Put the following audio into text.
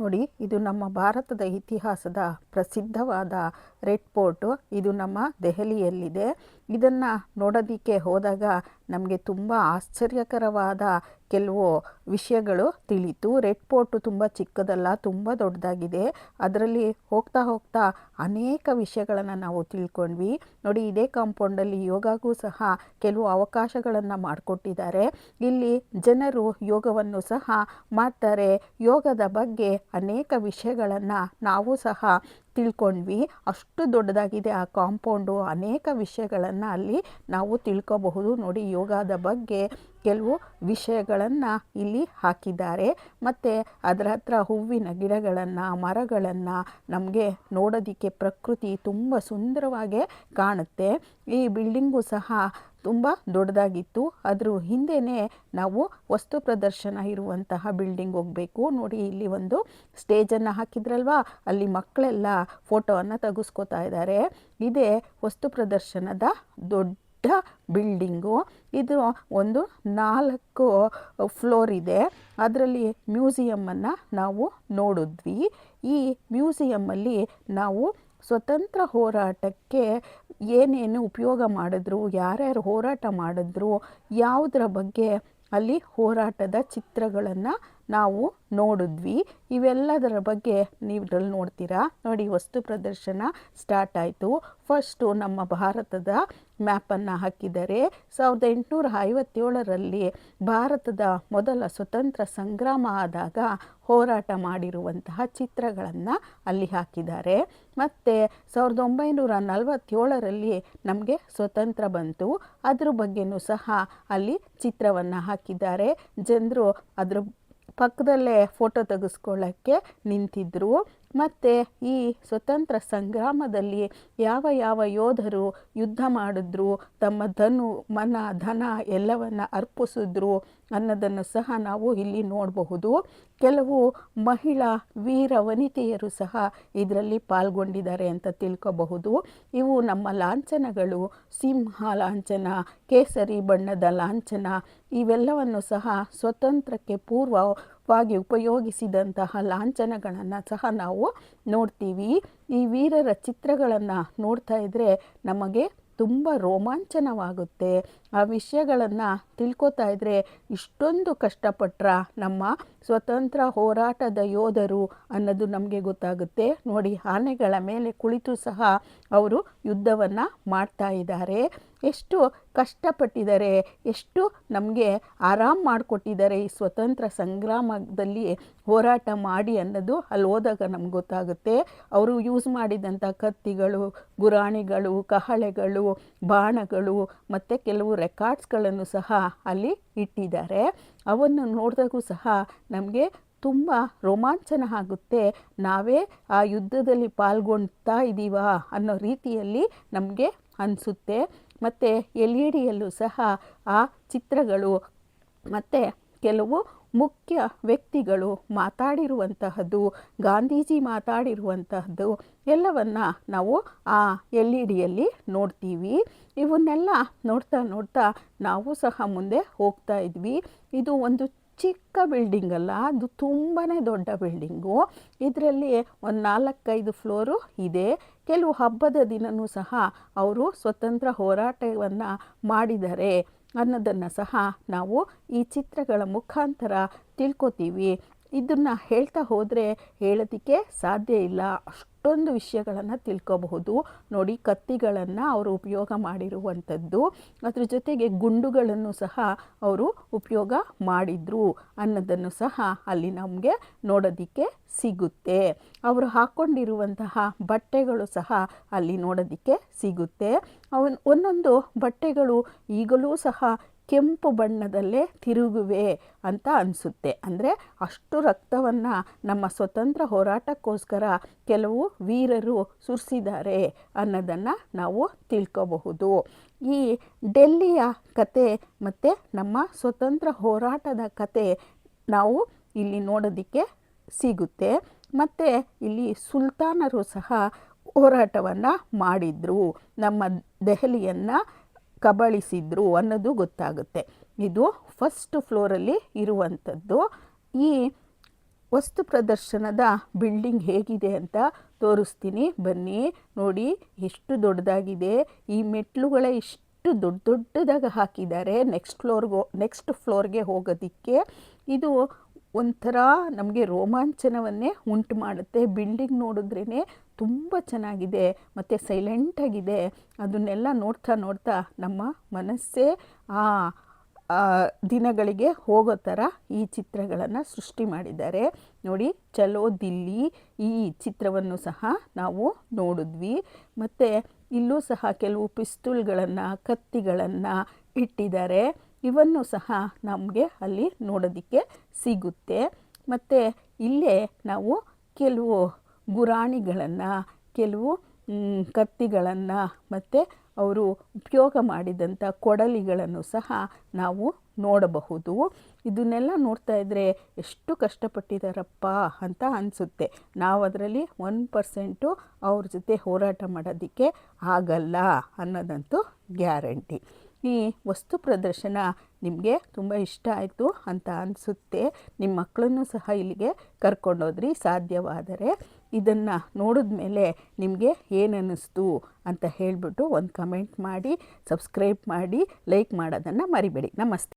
ನೋಡಿ ಇದು ನಮ್ಮ ಭಾರತದ ಇತಿಹಾಸದ ಪ್ರಸಿದ್ಧವಾದ ರೆಡ್ ಫೋರ್ಟು ಇದು ನಮ್ಮ ದೆಹಲಿಯಲ್ಲಿದೆ. ಇದನ್ನು ನೋಡೋದಕ್ಕೆ ಹೋದಾಗ ನಮಗೆ ತುಂಬ ಆಶ್ಚರ್ಯಕರವಾದ ಕೆಲವು ವಿಷಯಗಳು ತಿಳಿತು. ರೆಡ್ ಫೋರ್ಟು ತುಂಬ ಚಿಕ್ಕದಲ್ಲ, ತುಂಬ ದೊಡ್ಡದಾಗಿದೆ. ಅದರಲ್ಲಿ ಹೋಗ್ತಾ ಹೋಗ್ತಾ ಅನೇಕ ವಿಷಯಗಳನ್ನು ನಾವು ತಿಳ್ಕೊಂಡ್ವಿ. ನೋಡಿ, ಇದೇ ಕಾಂಪೌಂಡಲ್ಲಿ ಯೋಗಕ್ಕೂ ಸಹ ಕೆಲವು ಅವಕಾಶಗಳನ್ನು ಮಾಡಿಕೊಟ್ಟಿದ್ದಾರೆ. ಇಲ್ಲಿ ಜನರು ಯೋಗವನ್ನು ಸಹ ಮಾಡ್ತಾರೆ. ಯೋಗದ ಬಗ್ಗೆ ಅನೇಕ ವಿಷಯಗಳನ್ನು ನಾವು ಸಹ ತಿಳ್ಕೊಂಡ್ವಿ. ಅಷ್ಟು ದೊಡ್ಡದಾಗಿದೆ ಆ ಕಾಂಪೌಂಡು. ಅನೇಕ ವಿಷಯಗಳನ್ನು ಅಲ್ಲಿ ನಾವು ತಿಳ್ಕೋಬಹುದು. ನೋಡಿ, ಯೋಗದ ಬಗ್ಗೆ ಕೆಲವು ವಿಷಯಗಳನ್ನು ಇಲ್ಲಿ ಹಾಕಿದ್ದಾರೆ. ಮತ್ತು ಅದರ ಹತ್ರ ಹೂವಿನ ಗಿಡಗಳನ್ನು, ಮರಗಳನ್ನು ನಮಗೆ ನೋಡೋದಕ್ಕೆ ಪ್ರಕೃತಿ ತುಂಬ ಸುಂದರವಾಗಿ ಕಾಣುತ್ತೆ. ಈ ಬಿಲ್ಡಿಂಗು ಸಹ ತುಂಬ ದೊಡ್ಡದಾಗಿತ್ತು. ಅದ್ರ ಹಿಂದೆಯೇ ನಾವು ವಸ್ತು ಪ್ರದರ್ಶನ ಇರುವಂತಹ ಬಿಲ್ಡಿಂಗ್ ಹೋಗಬೇಕು. ನೋಡಿ ಇಲ್ಲಿ ಒಂದು ಸ್ಟೇಜನ್ನು ಹಾಕಿದ್ರಲ್ವಾ? ಅಲ್ಲಿ ಮಕ್ಕಳೆಲ್ಲ ಫೋಟೋವನ್ನು ತೆಗೆಸ್ಕೋತಾ ಇದ್ದಾರೆ. ಇದೇ ವಸ್ತು ಪ್ರದರ್ಶನದ ದೊಡ್ಡ ಬಿಲ್ಡಿಂಗು ಇದು ಒಂದು ನಾಲ್ಕು ಫ್ಲೋರ್ ಇದೆ. ಅದರಲ್ಲಿ ಮ್ಯೂಸಿಯಮ್ಮನ್ನು ನಾವು ನೋಡಿದ್ವಿ. ಈ ಮ್ಯೂಸಿಯಮ್ಮಲ್ಲಿ ನಾವು ಸ್ವತಂತ್ರ ಹೋರಾಟಕ್ಕೆ ಏನೇನು ಉಪಯೋಗ ಮಾಡಿದ್ರು ಯಾರ್ಯಾರು ಹೋರಾಟ ಮಾಡಿದ್ರು ಯಾವುದರ ಬಗ್ಗೆ ಅಲ್ಲಿ ಹೋರಾಟದ ಚಿತ್ರಗಳನ್ನು ನಾವು ನೋಡಿದ್ವಿ. ಇವೆಲ್ಲದರ ಬಗ್ಗೆ ನೀವು ಇದ್ರಲ್ಲಿ ನೋಡ್ತೀರಾ? ನೋಡಿ ವಸ್ತು ಪ್ರದರ್ಶನ ಸ್ಟಾರ್ಟ್ ಆಯಿತು. ಫಸ್ಟು ನಮ್ಮ ಭಾರತದ ಮ್ಯಾಪನ್ನು ಹಾಕಿದ್ದಾರೆ ಸಾವಿರದ ಎಂಟುನೂರ ಐವತ್ತೇಳರಲ್ಲಿ ಭಾರತದ ಮೊದಲ ಸ್ವತಂತ್ರ ಸಂಗ್ರಾಮ ಆದಾಗ ಹೋರಾಟ ಮಾಡಿರುವಂತಹ ಚಿತ್ರಗಳನ್ನು ಅಲ್ಲಿ ಹಾಕಿದ್ದಾರೆ. ಮತ್ತು ಸಾವಿರದ ಒಂಬೈನೂರ ನಲವತ್ತೇಳರಲ್ಲಿ ನಮಗೆ ಸ್ವತಂತ್ರ ಬಂತು. ಅದ್ರ ಬಗ್ಗೆನೂ ಸಹ ಅಲ್ಲಿ ಚಿತ್ರವನ್ನು ಹಾಕಿದ್ದಾರೆ. ಜನರು ಅದ್ರ ಪಕ್ಕದಲ್ಲೇ ಫೋಟೋ ತೆಗೆಸ್ಕೊಳ್ಳೋಕ್ಕೆ ನಿಂತಿದ್ದರು ಮತ್ತು ಈ ಸ್ವತಂತ್ರ ಸಂಗ್ರಾಮದಲ್ಲಿ ಯಾವ ಯಾವ ಯೋಧರು ಯುದ್ಧ ಮಾಡಿದ್ರು, ತಮ್ಮ ಧನು, ಮನ, ಧನ ಎಲ್ಲವನ್ನು ಅರ್ಪಿಸಿದ್ರು ಅನ್ನೋದನ್ನು ಸಹ ನಾವು ಇಲ್ಲಿ ನೋಡಬಹುದು. ಕೆಲವು ಮಹಿಳಾ ವೀರ ವನಿತೆಯರು ಸಹ ಇದರಲ್ಲಿ ಪಾಲ್ಗೊಂಡಿದ್ದಾರೆ ಅಂತ ತಿಳ್ಕೋಬಹುದು. ಇವು ನಮ್ಮ ಲಾಂಛನಗಳು, ಸಿಂಹ ಲಾಂಛನ, ಕೇಸರಿ ಬಣ್ಣದ ಲಾಂಛನ, ಇವೆಲ್ಲವನ್ನು ಸಹ ಸ್ವತಂತ್ರಕ್ಕೆ ಪೂರ್ವವಾಗಿ ಉಪಯೋಗಿಸಿದಂತಹ ಲಾಂಛನಗಳನ್ನು ಸಹ ನಾವು ನೋಡ್ತೀವಿ. ಈ ವೀರರ ಚಿತ್ರಗಳನ್ನು ನೋಡ್ತಾ ಇದ್ದರೆ ನಮಗೆ ತುಂಬ ರೋಮಾಂಚನವಾಗುತ್ತೆ. ಆ ವಿಷಯಗಳನ್ನು ತಿಳ್ಕೊತಾ ಇದ್ದರೆ ಇಷ್ಟೊಂದು ಕಷ್ಟಪಟ್ರ ನಮ್ಮ ಸ್ವತಂತ್ರ ಹೋರಾಟದ ಯೋಧರು ಅನ್ನೋದು ನಮಗೆ ಗೊತ್ತಾಗುತ್ತೆ. ನೋಡಿ, ಆನೆಗಳ ಮೇಲೆ ಕುಳಿತು ಸಹ ಅವರು ಯುದ್ಧವನ್ನು ಮಾಡ್ತಾ ಇದ್ದಾರೆ. ಎಷ್ಟು ಕಷ್ಟಪಟ್ಟಿದ್ದಾರೆ, ಎಷ್ಟು ನಮಗೆ ಆರಾಮ್ ಮಾಡಿಕೊಟ್ಟಿದ್ದಾರೆ ಈ ಸ್ವತಂತ್ರ ಸಂಗ್ರಾಮದಲ್ಲಿ ಹೋರಾಟ ಮಾಡಿ ಅನ್ನೋದು ಅಲ್ಲಿ ಹೋದಾಗ ನಮ್ಗೆ ಗೊತ್ತಾಗುತ್ತೆ. ಅವರು ಯೂಸ್ ಮಾಡಿದಂಥ ಕತ್ತಿಗಳು, ಗುರಾಣಿಗಳು, ಕಹಳೆಗಳು, ಬಾಣಗಳು ಮತ್ತು ಕೆಲವು ರೆಕಾರ್ಡ್ಸ್ಗಳನ್ನು ಸಹ ಅಲ್ಲಿ ಇಟ್ಟಿದ್ದಾರೆ. ಅವನ್ನು ನೋಡಿದಾಗೂ ಸಹ ನಮಗೆ ತುಂಬ ರೋಮಾಂಚನ ಆಗುತ್ತೆ. ನಾವೇ ಆ ಯುದ್ಧದಲ್ಲಿ ಪಾಲ್ಗೊಳ್ತಾ ಇದ್ದೀವಾ ಅನ್ನೋ ರೀತಿಯಲ್ಲಿ ನಮಗೆ ಅನಿಸುತ್ತೆ. ಮತ್ತು ಎಲ್ ಇ ಡಿಯಲ್ಲೂ ಸಹ ಆ ಚಿತ್ರಗಳು ಮತ್ತು ಕೆಲವು ಮುಖ್ಯ ವ್ಯಕ್ತಿಗಳು ಮಾತಾಡಿರುವಂತಹದ್ದು, ಗಾಂಧೀಜಿ ಮಾತಾಡಿರುವಂತಹದ್ದು ಎಲ್ಲವನ್ನು ನಾವು ಆ ಎಲ್ ಇ ಡಿಯಲ್ಲಿ ನೋಡ್ತೀವಿ. ಇವನ್ನೆಲ್ಲ ನೋಡ್ತಾ ನೋಡ್ತಾ ನಾವು ಸಹ ಮುಂದೆ ಹೋಗ್ತಾ ಇದ್ವಿ. ಇದು ಒಂದು ಚಿಕ್ಕ ಬಿಲ್ಡಿಂಗ್ ಅಲ್ಲ, ಅದು ತುಂಬಾ ದೊಡ್ಡ ಬಿಲ್ಡಿಂಗು. ಇದರಲ್ಲಿ ಒಂದು ನಾಲ್ಕೈದು ಫ್ಲೋರು ಇದೆ. ಕೆಲವು ಹಬ್ಬದ ದಿನವೂ ಸಹ ಅವರು ಸ್ವತಂತ್ರ ಹೋರಾಟವನ್ನು ಮಾಡಿದ್ದಾರೆ ಅನ್ನೋದನ್ನು ಸಹ ನಾವು ಈ ಚಿತ್ರಗಳ ಮುಖಾಂತರ ತಿಳ್ಕೊತೀವಿ. ಇದನ್ನು ಹೇಳ್ತಾ ಹೋದರೆ ಹೇಳೋದಕ್ಕೆ ಸಾಧ್ಯ ಇಲ್ಲ. ಅಷ್ಟೊಂದು ವಿಷಯಗಳನ್ನು ತಿಳ್ಕೋಬಹುದು. ನೋಡಿ, ಕತ್ತಿಗಳನ್ನು ಅವರು ಉಪಯೋಗ ಮಾಡಿರುವಂಥದ್ದು, ಅದ್ರ ಜೊತೆಗೆ ಗುಂಡುಗಳನ್ನು ಸಹ ಅವರು ಉಪಯೋಗ ಮಾಡಿದರು ಅನ್ನೋದನ್ನು ಸಹ ಅಲ್ಲಿ ನಮಗೆ ನೋಡೋದಕ್ಕೆ ಸಿಗುತ್ತೆ. ಅವರು ಹಾಕ್ಕೊಂಡಿರುವಂತಹ ಬಟ್ಟೆಗಳು ಸಹ ಅಲ್ಲಿ ನೋಡೋದಕ್ಕೆ ಸಿಗುತ್ತೆ. ಅವನ್, ಒಂದೊಂದು ಬಟ್ಟೆಗಳು ಈಗಲೂ ಸಹ ಕೆಂಪು ಬಣ್ಣದಲ್ಲೇ ತಿರುಗುವೆ ಅಂತ ಅನಿಸುತ್ತೆ. ಅಂದರೆ ಅಷ್ಟು ರಕ್ತವನ್ನು ನಮ್ಮ ಸ್ವತಂತ್ರ ಹೋರಾಟಕ್ಕೋಸ್ಕರ ಕೆಲವು ವೀರರು ಸುರಿಸಿದ್ದಾರೆ ಅನ್ನೋದನ್ನು ನಾವು ತಿಳ್ಕೋಬಹುದು. ಈ ಡೆಲ್ಲಿಯ ಕತೆ ಮತ್ತು ನಮ್ಮ ಸ್ವತಂತ್ರ ಹೋರಾಟದ ಕತೆ ನಾವು ಇಲ್ಲಿ ನೋಡೋದಕ್ಕೆ ಸಿಗುತ್ತೆ. ಮತ್ತು ಇಲ್ಲಿ ಸುಲ್ತಾನರು ಸಹ ಹೋರಾಟವನ್ನು ಮಾಡಿದರು. ನಮ್ಮ ದೆಹಲಿಯನ್ನು ಕಬಳಿಸಿದ್ರು ಅನ್ನೋದು ಗೊತ್ತಾಗುತ್ತೆ. ಇದು ಫಸ್ಟ್ ಫ್ಲೋರಲ್ಲಿ ಇರುವಂಥದ್ದು. ಈ ವಸ್ತು ಪ್ರದರ್ಶನದ ಬಿಲ್ಡಿಂಗ್ ಹೇಗಿದೆ ಅಂತ ತೋರಿಸ್ತೀನಿ. ಬನ್ನಿ, ನೋಡಿ, ಎಷ್ಟು ದೊಡ್ಡದಾಗಿದೆ. ಈ ಮೆಟ್ಲುಗಳ ಇಷ್ಟು ದೊಡ್ಡ ದೊಡ್ಡದಾಗಿ ಹಾಕಿದ್ದಾರೆ. ನೆಕ್ಸ್ಟ್ ಫ್ಲೋರ್ಗೋ ನೆಕ್ಸ್ಟ್ ಫ್ಲೋರ್ಗೆ ಹೋಗೋದಕ್ಕೆ. ಇದು ಒಂಥರ ನಮಗೆ ರೋಮಾಂಚನವನ್ನೇ ಉಂಟು ಮಾಡುತ್ತೆ. ಬಿಲ್ಡಿಂಗ್ ನೋಡಿದ್ರೇ ತುಂಬ ಚೆನ್ನಾಗಿದೆ, ಮತ್ತು ಸೈಲೆಂಟಾಗಿದೆ ಅದನ್ನೆಲ್ಲ ನೋಡ್ತಾ ನೋಡ್ತಾ ನಮ್ಮ ಮನಸ್ಸೇ ಆ ದಿನಗಳಿಗೆ ಹೋಗೋ ಥರ ಈ ಚಿತ್ರಗಳನ್ನು ಸೃಷ್ಟಿ ಮಾಡಿದ್ದಾರೆ. ನೋಡಿ, ಚಲೋ ದಿಲ್ಲಿ ಈ ಚಿತ್ರವನ್ನು ಸಹ ನಾವು ನೋಡಿದ್ವಿ. ಮತ್ತು ಇಲ್ಲೂ ಸಹ ಕೆಲವು ಪಿಸ್ತೂಲ್ಗಳನ್ನು, ಕತ್ತಿಗಳನ್ನು ಇಟ್ಟಿದ್ದಾರೆ. ಇವನ್ನು ಸಹ ನಮಗೆ ಅಲ್ಲಿ ನೋಡೋದಕ್ಕೆ ಸಿಗುತ್ತೆ. ಮತ್ತು ಇಲ್ಲೇ ನಾವು ಕೆಲವು ಗುರಾಣಿಗಳನ್ನು, ಕೆಲವು ಕತ್ತಿಗಳನ್ನು ಮತ್ತು ಅವರು ಉಪಯೋಗ ಮಾಡಿದಂಥ ಕೊಡಲಿಗಳನ್ನು ಸಹ ನಾವು ನೋಡಬಹುದು. ಇದನ್ನೆಲ್ಲ ನೋಡ್ತಾ ಇದ್ದರೆ ಎಷ್ಟು ಕಷ್ಟಪಟ್ಟಿದ್ದಾರಪ್ಪ ಅಂತ ಅನಿಸುತ್ತೆ. ನಾವು ಅದರಲ್ಲಿ ಒನ್ ಪರ್ಸೆಂಟು ಅವ್ರ ಜೊತೆ ಹೋರಾಟ ಮಾಡೋದಕ್ಕೆ ಆಗಲ್ಲ ಅನ್ನೋದಂತೂ ಗ್ಯಾರಂಟಿ. ಈ ವಸ್ತು ಪ್ರದರ್ಶನ ನಿಮಗೆ ತುಂಬ ಇಷ್ಟ ಆಯಿತು ಅಂತ ಅನಿಸುತ್ತೆ. ನಿಮ್ಮ ಮಕ್ಕಳನ್ನು ಸಹ ಇಲ್ಲಿಗೆ ಕರ್ಕೊಂಡೋದ್ರಿ ಸಾಧ್ಯವಾದರೆ. ಇದನ್ನು ನೋಡಿದ ಮೇಲೆ ನಿಮಗೆ ಏನು ಅನ್ನಿಸ್ತು ಅಂತ ಹೇಳಿಬಿಟ್ಟು ಒಂದು ಕಮೆಂಟ್ ಮಾಡಿ ಸಬ್ಸ್ಕ್ರೈಬ್ ಮಾಡಿ ಲೈಕ್ ಮಾಡೋದನ್ನು ಮರಿಬೇಡಿ. ನಮಸ್ತೆ.